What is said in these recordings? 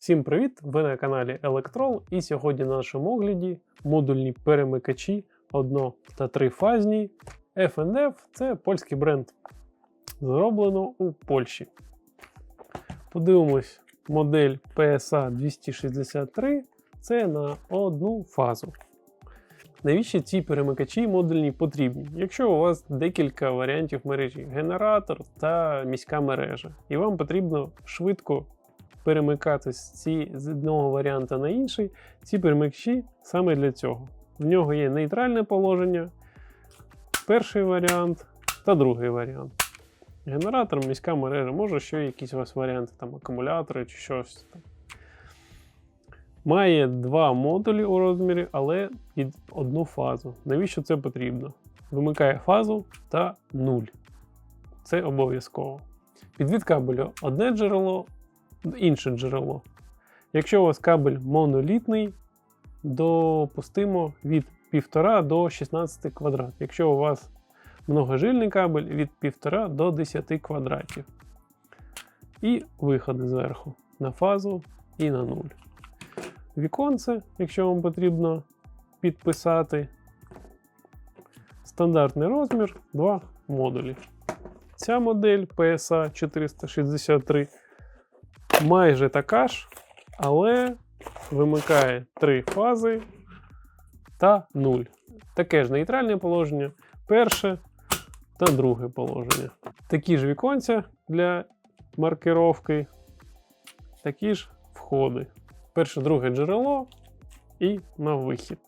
Всім привіт! Ви на каналі Electrol і сьогодні на нашому огляді модульні перемикачі 1 та 3 фазні FNF це польський бренд. Зроблено у Польщі. Подивимось, модель PSA 263 це на одну фазу. Навіщо ці перемикачі модульні потрібні? Якщо у вас декілька варіантів мережі, генератор та міська мережа, і вам потрібно швидко перемикати з, ці, з одного варіанта на інший, ці перемикачі саме для цього. В нього є нейтральне положення, перший варіант та другий варіант. Генератор, міська мережа, може ще якісь у вас варіанти, там акумулятори чи щось там. Має два модулі у розмірі, але під одну фазу. Навіщо це потрібно? Вимикає фазу та нуль. Це обов'язково. Підвід кабелю одне джерело, інше джерело. Якщо у вас кабель монолітний, допустимо від 1,5 до 16 квадрат. Якщо у вас многожильний кабель від 1,5 до 10 квадратів. І виходи зверху на фазу і на нуль. Віконце, якщо вам потрібно підписати. Стандартний розмір 2 модулі. Ця модель PSA 463 майже така ж, але вимикає три фази та 0. Таке ж нейтральне положення, перше та друге положення. Такі ж віконця для маркировки, такі ж входи. Перше, друге джерело і на вихід.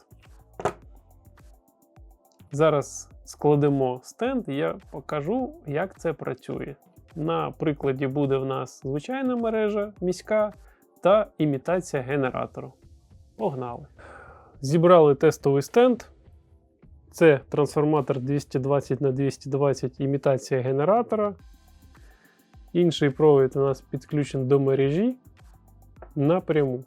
Зараз складемо стенд, і я покажу, як це працює. На прикладі буде в нас звичайна мережа міська та імітація генератору. Погнали! Зібрали тестовий стенд. Це трансформатор 220 на 220 імітація генератора. Інший провід у нас підключений до мережі напряму.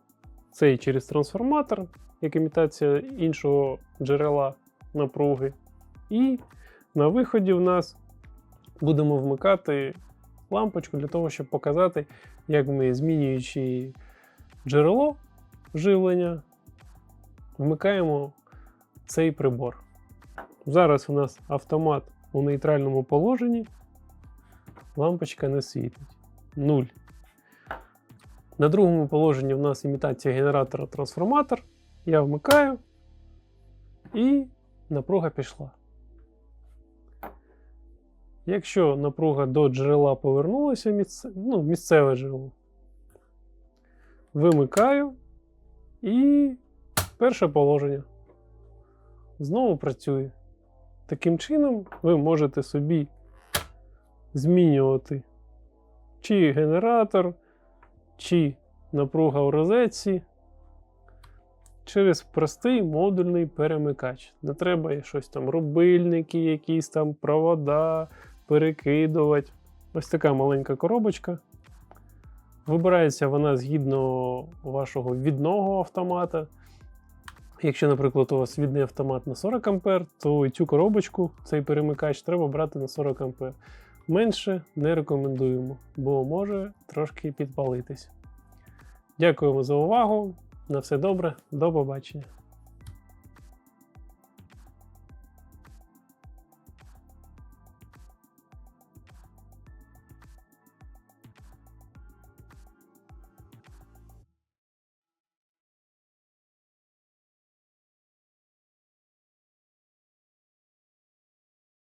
Цей через трансформатор, як імітація іншого джерела напруги. І на виході в нас будемо вмикати лампочку для того, щоб показати, як ми, змінюючи джерело живлення, вмикаємо цей прибор. Зараз у нас автомат у нейтральному положенні, лампочка не світить. 0. На другому положенні в нас імітація генератора трансформатор. Я вмикаю, і напруга пішла. Якщо напруга до джерела повернулася, місце, ну, місцеве джерело, вимикаю і перше положення. Знову працює. Таким чином, ви можете собі змінювати чи генератор, чи напруга в розетці через простий модульний перемикач. Не треба щось там рубильники, якісь там провода перекидувати. Ось така маленька коробочка. Вибирається вона згідно вашого відного автомата. Якщо, наприклад, у вас відний автомат на 40 А, то цю коробочку, цей перемикач, треба брати на 40 А. Менше не рекомендуємо, бо може трошки підпалитись. Дякуємо за увагу. На все добре, до побачення.